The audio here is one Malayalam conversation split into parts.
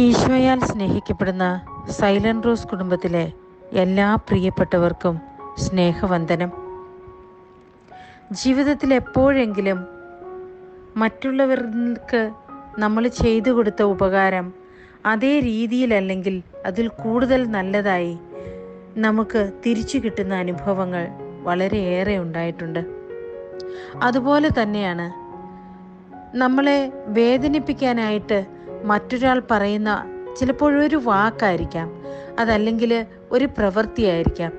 ഈശോയാൽ സ്നേഹിക്കപ്പെടുന്ന സൈലന്റ് റോസ് കുടുംബത്തിലെ എല്ലാ പ്രിയപ്പെട്ടവർക്കും സ്നേഹവന്ദനം. ജീവിതത്തിൽ എപ്പോഴെങ്കിലും മറ്റുള്ളവർക്ക് നമ്മൾ ചെയ്തു കൊടുത്ത ഉപകാരം അതേ രീതിയിലല്ലെങ്കിൽ അതിൽ കൂടുതൽ നല്ലതായി നമുക്ക് തിരിച്ചു കിട്ടുന്ന അനുഭവങ്ങൾ വളരെയേറെ ഉണ്ടായിട്ടുണ്ട്. അതുപോലെ തന്നെയാണ് നമ്മളെ വേദനിപ്പിക്കാനായിട്ട് മറ്റൊരാൾ പറയുന്ന ചിലപ്പോഴൊരു വാക്കായിരിക്കാം. അതല്ലെങ്കിൽ ഒരു പ്രവൃത്തിയായിരിക്കാം.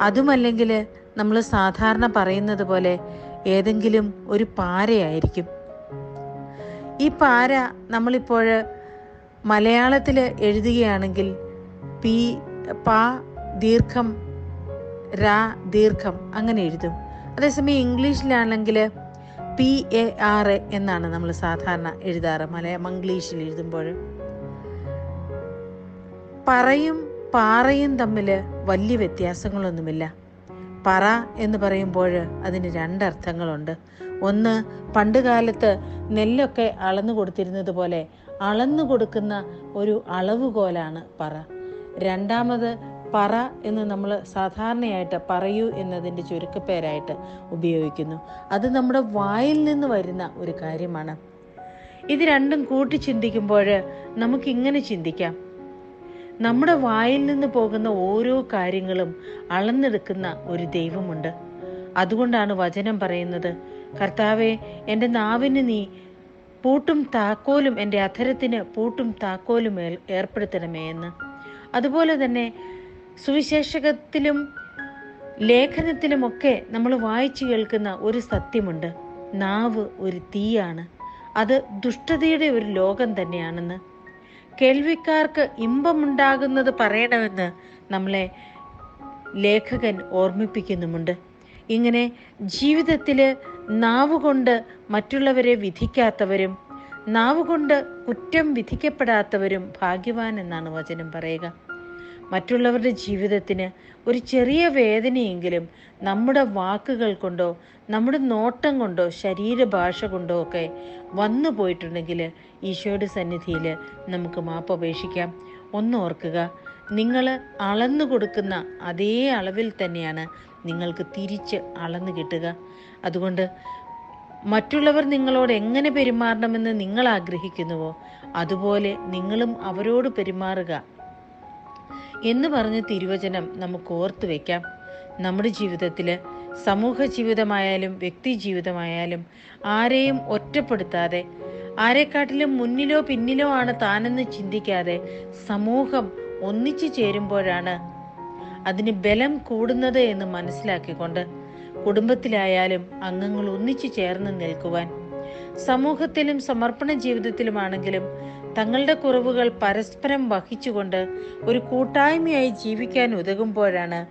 അതുമല്ലെങ്കിൽ നമ്മൾ സാധാരണ പറയുന്നത് പോലെ ഏതെങ്കിലും ഒരു പാരയായിരിക്കും. ഈ പാര നമ്മളിപ്പോൾ മലയാളത്തിൽ എഴുതുകയാണെങ്കിൽ പി പാ ദീർഘം ര ദീർഘം അങ്ങനെ എഴുതും. അതേസമയം ഇംഗ്ലീഷിലാണെങ്കിൽ പി എ ആർ എ എന്നാണ് നമ്മൾ സാധാരണ എഴുതാറ്. മലയാളം മംഗ്ലീഷിൽ എഴുതുമ്പോൾ. പറയും പാറയും തമ്മിൽ വലിയ വ്യത്യാസങ്ങളൊന്നുമില്ല. പറ എന്ന് പറയുമ്പോൾ അതിന് രണ്ടർത്ഥങ്ങളുണ്ട്. ഒന്ന് പണ്ട് കാലത്ത് നെല്ലൊക്കെ അളന്നു കൊടുത്തിരുന്നത് പോലെ അളന്നു കൊടുക്കുന്ന ഒരു അളവുകോലാണ് പറ. രണ്ടാമത് പറ എന്ന് നമ്മൾ സാധാരണയായിട്ട് പറയൂ എന്നതിന്റെ ചുരുക്കപ്പേരായിട്ട് ഉപയോഗിക്കുന്നു. അത് നമ്മുടെ വായിൽ നിന്ന് വരുന്ന ഒരു കാര്യമാണ്. ഇത് രണ്ടും കൂട്ടി ചിന്തിക്കുമ്പോൾ നമുക്കിങ്ങനെ ചിന്തിക്കാം. നമ്മുടെ വായിൽ നിന്ന് പോകുന്ന ഓരോ കാര്യങ്ങളും അളന്നെടുക്കുന്ന ഒരു ദൈവമുണ്ട്. അതുകൊണ്ടാണ് വചനം പറയുന്നത് കർത്താവെ എന്റെ നാവിന് നീ പൂട്ടും താക്കോലും എന്റെ അധരത്തിന് പൂട്ടും താക്കോലും ഏർപ്പെടുത്തണമേ എന്ന്. അതുപോലെ തന്നെ സുവിശേഷകത്തിലും ലേഖനത്തിലുമൊക്കെ നമ്മൾ വായിച്ചു കേൾക്കുന്ന ഒരു സത്യമുണ്ട്. നാവ് ഒരു തീയാണ്. അത് ദുഷ്ടതയുടെ ഒരു ലോകം തന്നെയാണെന്ന്. കേൾവിക്കാർക്ക് ഇമ്പമുണ്ടാകുന്നത് പറയണമെന്ന് നമ്മളെ ലേഖകൻ ഓർമ്മിപ്പിക്കുന്നുമുണ്ട്. ഇങ്ങനെ ജീവിതത്തിൽ നാവുകൊണ്ട് മറ്റുള്ളവരെ വിധിക്കാത്തവരും നാവുകൊണ്ട് കുറ്റം വിധിക്കപ്പെടാത്തവരും ഭാഗ്യവാൻ എന്നാണ് വചനം പറയുക. മറ്റുള്ളവരുടെ ജീവിതത്തിന് ഒരു ചെറിയ വേദനയെങ്കിലും നമ്മുടെ വാക്കുകൾ കൊണ്ടോ നമ്മുടെ നോട്ടം കൊണ്ടോ ശരീരഭാഷ കൊണ്ടോ ഒക്കെ വന്നു പോയിട്ടുണ്ടെങ്കിൽ ഈശോയുടെ സന്നിധിയിൽ നമുക്ക് മാപ്പ് അപേക്ഷിക്കാം. ഒന്ന് ഓർക്കുക നിങ്ങൾ അളന്നു കൊടുക്കുന്ന അതേ അളവിൽ തന്നെയാണ് നിങ്ങൾക്ക് തിരിച്ച് അളന്നു കിട്ടുക. അതുകൊണ്ട് മറ്റുള്ളവർ നിങ്ങളോട് എങ്ങനെ പെരുമാറണമെന്ന് നിങ്ങൾ ആഗ്രഹിക്കുന്നുവോ അതുപോലെ നിങ്ങളും അവരോട് പെരുമാറുക. എന്ന് പറഞ്ഞ തിരുവചനം നമുക്ക് ഓർത്തു വയ്ക്കാം നമ്മുടെ ജീവിതത്തിൽ സമൂഹ ജീവിതമായാലും വ്യക്തി ജീവിതമായാലും ആരെയും ഒറ്റപ്പെടുത്താതെ ആരെക്കാട്ടിലും മുന്നിലോ പിന്നിലോ ആണ് താനെന്ന് ചിന്തിക്കാതെ സമൂഹം ഒന്നിച്ചു ചേരുമ്പോഴാണ് അതിന് ബലം കൂടുന്നത് എന്ന് മനസ്സിലാക്കിക്കൊണ്ട് കുടുംബത്തിലായാലും അംഗങ്ങൾ ഒന്നിച്ചു ചേർന്ന് നിൽക്കുവാൻ സമൂഹത്തിലും സമർപ്പണ ജീവിതത്തിലുമാണെങ്കിലും തങ്ങളുടെ കുറവുകൾ പരസ്പരം വഹിച്ചുകൊണ്ട് ഒരു കൂട്ടായ്മയായി ജീവിക്കാൻ ഉതകുമ്പോഴാണ്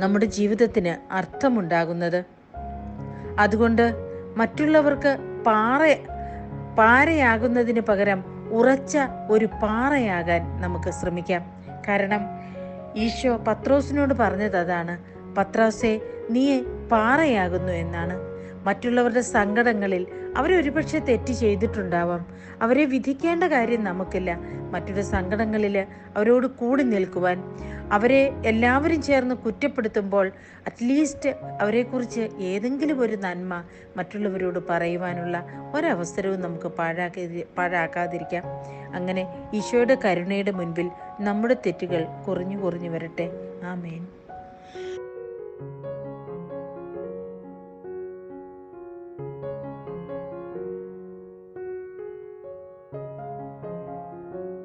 നമ്മുടെ ജീവിതത്തിന് അർത്ഥമുണ്ടാകുന്നത്. അതുകൊണ്ട് മറ്റുള്ളവർക്ക് പാറ പാറയാകുന്നതിന് പകരം ഉറച്ച ഒരു പാറയാകാൻ നമുക്ക് ശ്രമിക്കാം. കാരണം ഈശോ പത്രോസിനോട് പറഞ്ഞത് അതാണ് പത്രോസെ നീ പാറയാകുന്നു എന്നാണ്. മറ്റുള്ളവരുടെ സങ്കടങ്ങളിൽ അവരൊരുപക്ഷെ തെറ്റ് ചെയ്തിട്ടുണ്ടാവാം. അവരെ വിധിക്കേണ്ട കാര്യം നമുക്കില്ല. മറ്റൊരു സങ്കടങ്ങളിൽ അവരോട് കൂടി നിൽക്കുവാൻ അവരെ എല്ലാവരും ചേർന്ന് കുറ്റപ്പെടുത്തുമ്പോൾ അറ്റ്ലീസ്റ്റ് അവരെക്കുറിച്ച് ഏതെങ്കിലും ഒരു നന്മ മറ്റുള്ളവരോട് പറയുവാനുള്ള ഒരവസരവും നമുക്ക് പാഴാക്കി പാഴാക്കാതിരിക്കാം. അങ്ങനെ ഈശോയുടെ കരുണയുടെ മുൻപിൽ നമ്മുടെ തെറ്റുകൾ കുറഞ്ഞു കുറഞ്ഞു വരട്ടെ. ആമേൻ.